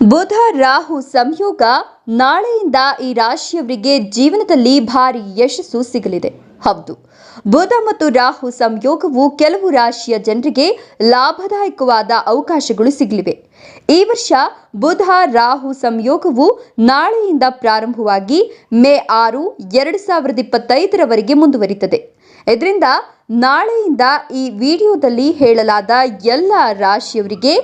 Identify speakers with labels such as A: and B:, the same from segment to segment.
A: ಬುಧ ರಾಹು ಸಂಯೋಗ ನಾಳೆಯಿಂದ ಈ ರಾಶಿಯವರಿಗೆ ಜೀವನದಲ್ಲಿ ಭಾರಿ ಯಶಸ್ಸು ಸಿಗಲಿದೆ. ಹೌದು. ಬುಧ ಮತ್ತು ರಾಹು ಸಂಯೋಗವು ಕೆಲವು ರಾಶಿಯ ಜನರಿಗೆ ಲಾಭದಾಯಕವಾದ ಅವಕಾಶಗಳು ಸಿಗಲಿವೆ. ಈ ವರ್ಷ ಬುಧ ರಾಹು ಸಂಯೋಗವು ನಾಳೆಯಿಂದ ಪ್ರಾರಂಭವಾಗಿ ಮೇ ಆರು, ಎರಡು ಸಾವಿರದ ಇಪ್ಪತ್ತೈದರವರೆಗೆ ಮುಂದುವರಿತದೆ ಇದರಿಂದ ನಾಳೆಯಿಂದ ಈ ವಿಡಿಯೋದಲ್ಲಿ ಹೇಳಲಾದ ಎಲ್ಲ ರಾಶಿಯವರಿಗೆ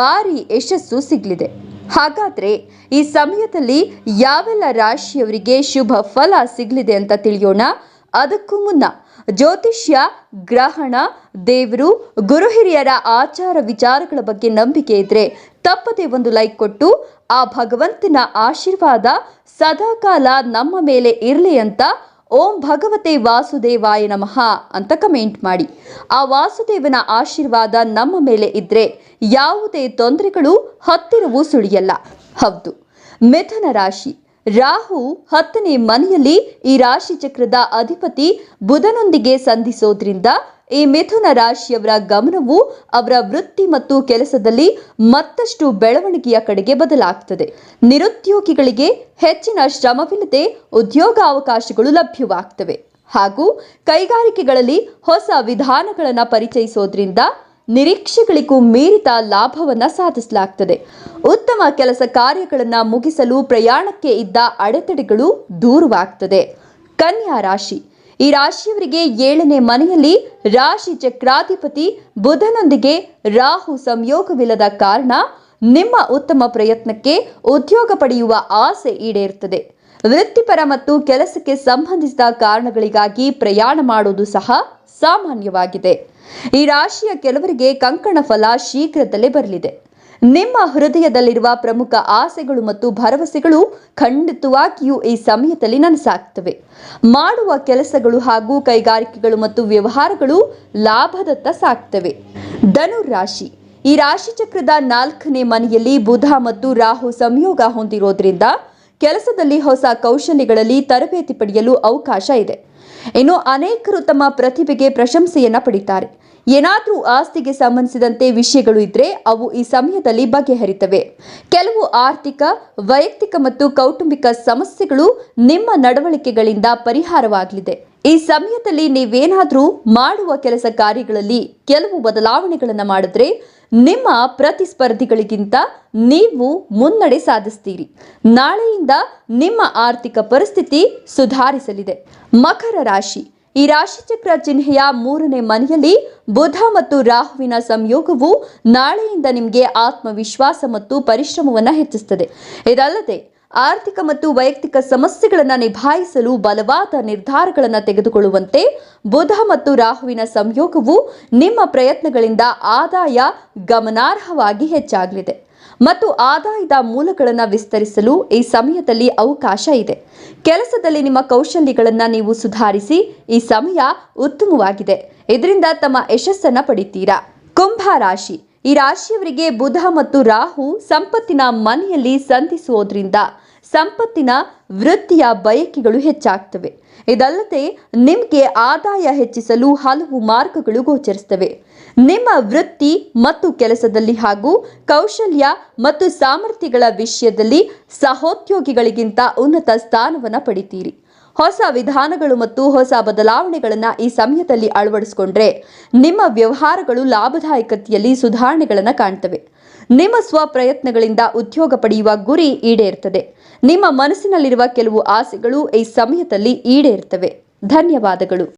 A: ಭಾರಿ ಯಶಸ್ಸು ಸಿಗಲಿದೆ. ಹಾಗಾದ್ರೆ ಈ ಸಮಯದಲ್ಲಿ ಯಾವೆಲ್ಲ ರಾಶಿಯವರಿಗೆ ಶುಭ ಫಲ ಸಿಗಲಿದೆ ಅಂತ ತಿಳಿಯೋಣ. ಅದಕ್ಕೂ ಮುನ್ನ ಜ್ಯೋತಿಷ್ಯ, ಗ್ರಹಣ, ದೇವರು, ಗುರು ಹಿರಿಯರ ಆಚಾರ ವಿಚಾರಗಳ ಬಗ್ಗೆ ನಂಬಿಕೆ ಇದ್ರೆ ತಪ್ಪದೆ ಒಂದು ಲೈಕ್ ಕೊಟ್ಟು ಆ ಭಗವಂತನ ಆಶೀರ್ವಾದ ಸದಾಕಾಲ ನಮ್ಮ ಮೇಲೆ ಇರಲಿ ಅಂತ ಓಂ ಭಗವತೆ ವಾಸುದೇವಾಯ ನಮಃ ಅಂತ ಕಮೆಂಟ್ ಮಾಡಿ. ಆ ವಾಸುದೇವನ ಆಶೀರ್ವಾದ ನಮ್ಮ ಮೇಲೆ ಇದ್ರೆ ಯಾವುದೇ ತೊಂದರೆಗಳು ಹತ್ತಿರವೂ ಸುಳಿಯಲ್ಲ. ಹೌದು, ಮಿಥುನ ರಾಶಿ. ರಾಹು ಹತ್ತನೇ ಮನೆಯಲ್ಲಿ ಈ ರಾಶಿ ಚಕ್ರದ ಅಧಿಪತಿ ಬುಧನೊಂದಿಗೆ ಸಂಧಿಸೋದ್ರಿಂದ ಈ ಮಿಥುನ ರಾಶಿಯವರ ಗಮನವು ಅವರ ವೃತ್ತಿ ಮತ್ತು ಕೆಲಸದಲ್ಲಿ ಮತ್ತಷ್ಟು ಬೆಳವಣಿಗೆಯ ಕಡೆಗೆ ಬದಲಾಗ್ತದೆ. ನಿರುದ್ಯೋಗಿಗಳಿಗೆ ಹೆಚ್ಚಿನ ಶ್ರಮವಿಲ್ಲದೆ ಉದ್ಯೋಗಾವಕಾಶಗಳು ಲಭ್ಯವಾಗ್ತವೆ. ಹಾಗೂ ಕೈಗಾರಿಕೆಗಳಲ್ಲಿ ಹೊಸ ವಿಧಾನಗಳನ್ನು ಪರಿಚಯಿಸೋದ್ರಿಂದ ನಿರೀಕ್ಷೆಗಳಿಗೂ ಮೀರಿದ ಲಾಭವನ್ನು ಸಾಧಿಸಲಾಗ್ತದೆ. ಉತ್ತಮ ಕೆಲಸ ಕಾರ್ಯಗಳನ್ನು ಮುಗಿಸಲು ಪ್ರಯಾಣಕ್ಕೆ ಇದ್ದ ಅಡೆತಡೆಗಳು ದೂರವಾಗ್ತದೆ. ಕನ್ಯಾ ರಾಶಿ. ಈ ರಾಶಿಯವರಿಗೆ ಏಳನೇ ಮನೆಯಲ್ಲಿ ರಾಶಿ ಚಕ್ರಾಧಿಪತಿ ಬುಧನೊಂದಿಗೆ ರಾಹು ಸಂಯೋಗವಿಲ್ಲದ ಕಾರಣ ನಿಮ್ಮ ಉತ್ತಮ ಪ್ರಯತ್ನಕ್ಕೆ ಉದ್ಯೋಗ ಪಡೆಯುವ ಆಸೆ ಈಡೇರುತ್ತದೆ. ವೃತ್ತಿಪರ ಮತ್ತು ಕೆಲಸಕ್ಕೆ ಸಂಬಂಧಿಸಿದ ಕಾರಣಗಳಿಗಾಗಿ ಪ್ರಯಾಣ ಮಾಡುವುದು ಸಹ ಸಾಮಾನ್ಯವಾಗಿದೆ. ಈ ರಾಶಿಯ ಕೆಲವರಿಗೆ ಕಂಕಣ ಫಲ ಶೀಘ್ರದಲ್ಲೇ ಬರಲಿದೆ. ನಿಮ್ಮ ಹೃದಯದಲ್ಲಿರುವ ಪ್ರಮುಖ ಆಸೆಗಳು ಮತ್ತು ಭರವಸೆಗಳು ಖಂಡಿತವಾಗಿಯೂ ಈ ಸಮಯದಲ್ಲಿ ನನಸಾಗ್ತವೆ. ಮಾಡುವ ಕೆಲಸಗಳು ಹಾಗೂ ಕೈಗಾರಿಕೆಗಳು ಮತ್ತು ವ್ಯವಹಾರಗಳು ಲಾಭದತ್ತ ಸಾಗ್ತವೆ. ಧನು ರಾಶಿ ಈ ರಾಶಿ ಚಕ್ರದ ನಾಲ್ಕನೇ ಮನೆಯಲ್ಲಿ ಬುಧ ಮತ್ತು ರಾಹು ಸಂಯೋಗ ಹೊಂದಿರೋದ್ರಿಂದ ಕೆಲಸದಲ್ಲಿ ಹೊಸ ಕೌಶಲ್ಯಗಳಲ್ಲಿ ತರಬೇತಿ ಪಡೆಯಲು ಅವಕಾಶ ಇದೆ. ಇನ್ನು ಅನೇಕರು ತಮ್ಮ ಪ್ರತಿಭೆಗೆ ಪ್ರಶಂಸೆಯನ್ನ ಪಡಿತಾರೆ. ಏನಾದರೂ ಆಸ್ತಿಗೆ ಸಂಬಂಧಿಸಿದಂತೆ ವಿಷಯಗಳು ಇದ್ರೆ ಅವು ಈ ಸಮಯದಲ್ಲಿ ಬಗೆಹರಿತವೆ. ಕೆಲವು ಆರ್ಥಿಕ, ವೈಯಕ್ತಿಕ ಮತ್ತು ಕೌಟುಂಬಿಕ ಸಮಸ್ಯೆಗಳು ನಿಮ್ಮ ನಡವಳಿಕೆಗಳಿಂದ ಪರಿಹಾರವಾಗಲಿದೆ. ಈ ಸಮಯದಲ್ಲಿ ನೀವೇನಾದರೂ ಮಾಡುವ ಕೆಲಸ ಕಾರ್ಯಗಳಲ್ಲಿ ಕೆಲವು ಬದಲಾವಣೆಗಳನ್ನು ಮಾಡಿದ್ರೆ ನಿಮ್ಮ ಪ್ರತಿಸ್ಪರ್ಧಿಗಳಿಗಿಂತ ನೀವು ಮುನ್ನಡೆ ಸಾಧಿಸ್ತೀರಿ. ನಾಳೆಯಿಂದ ನಿಮ್ಮ ಆರ್ಥಿಕ ಪರಿಸ್ಥಿತಿ ಸುಧಾರಿಸಲಿದೆ. ಮಕರ ರಾಶಿ. ಈ ರಾಶಿಚಕ್ರ ಚಿಹ್ನೆಯ ಮೂರನೇ ಮನೆಯಲ್ಲಿ ಬುಧ ಮತ್ತು ರಾಹುವಿನ ಸಂಯೋಗವು ನಾಳೆಯಿಂದ ನಿಮಗೆ ಆತ್ಮವಿಶ್ವಾಸ ಮತ್ತು ಪರಿಶ್ರಮವನ್ನು ಹೆಚ್ಚಿಸುತ್ತದೆ ಇದಲ್ಲದೆ ಆರ್ಥಿಕ ಮತ್ತು ವೈಯಕ್ತಿಕ ಸಮಸ್ಯೆಗಳನ್ನು ನಿಭಾಯಿಸಲು ಬಲವಾದ ನಿರ್ಧಾರಗಳನ್ನು ತೆಗೆದುಕೊಳ್ಳುವಂತೆ ಬುಧ ಮತ್ತು ರಾಹುವಿನ ಸಂಯೋಗವು ನಿಮ್ಮ ಪ್ರಯತ್ನಗಳಿಂದ ಆದಾಯ ಗಮನಾರ್ಹವಾಗಿ ಹೆಚ್ಚಾಗಲಿದೆ ಮತ್ತು ಆದಾಯದ ಮೂಲಗಳನ್ನು ವಿಸ್ತರಿಸಲು ಈ ಸಮಯದಲ್ಲಿ ಅವಕಾಶ ಇದೆ. ಕೆಲಸದಲ್ಲಿ ನಿಮ್ಮ ಕೌಶಲ್ಯಗಳನ್ನು ನೀವು ಸುಧಾರಿಸಿ ಈ ಸಮಯ ಉತ್ತಮವಾಗಿದೆ. ಇದರಿಂದ ತಮ್ಮ ಯಶಸ್ಸನ್ನು ಪಡಿತೀರಾ. ಕುಂಭ ರಾಶಿ. ಈ ರಾಶಿಯವರಿಗೆ ಬುಧ ಮತ್ತು ರಾಹು ಸಂಪತ್ತಿನ ಮನೆಯಲ್ಲಿ ಸಂಧಿಸುವುದರಿಂದ ಸಂಪತ್ತಿನ ವೃತ್ತಿಯ ಬಯಕೆಗಳು ಹೆಚ್ಚಾಗ್ತವೆ. ಇದಲ್ಲದೆ ನಿಮಗೆ ಆದಾಯ ಹೆಚ್ಚಿಸಲು ಹಲವು ಮಾರ್ಗಗಳು ಗೋಚರಿಸ್ತವೆ ನಿಮ್ಮ ವೃತ್ತಿ ಮತ್ತು ಕೆಲಸದಲ್ಲಿ ಹಾಗೂ ಕೌಶಲ್ಯ ಮತ್ತು ಸಾಮರ್ಥ್ಯಗಳ ವಿಷಯದಲ್ಲಿ ಸಹೋದ್ಯೋಗಿಗಳಿಗಿಂತ ಉನ್ನತ ಸ್ಥಾನವನ್ನು ಪಡಿತೀರಿ. ಹೊಸ ವಿಧಾನಗಳು ಮತ್ತು ಹೊಸ ಬದಲಾವಣೆಗಳನ್ನು ಈ ಸಮಯದಲ್ಲಿ ಅಳವಡಿಸಿಕೊಂಡ್ರೆ ನಿಮ್ಮ ವ್ಯವಹಾರಗಳು ಲಾಭದಾಯಕತೆಯಲ್ಲಿ ಸುಧಾರಣೆಗಳನ್ನು ಕಾಣ್ತವೆ. ನಿಮ್ಮ ಸ್ವಪ್ರಯತ್ನಗಳಿಂದ ಉದ್ಯೋಗ ಪಡೆಯುವ ಗುರಿ ಈಡೇರ್ತದೆ. ನಿಮ್ಮ ಮನಸ್ಸಿನಲ್ಲಿರುವ ಕೆಲವು ಆಸೆಗಳು ಈ ಸಮಯದಲ್ಲಿ ಈಡೇರ್ತವೆ. ಧನ್ಯವಾದಗಳು.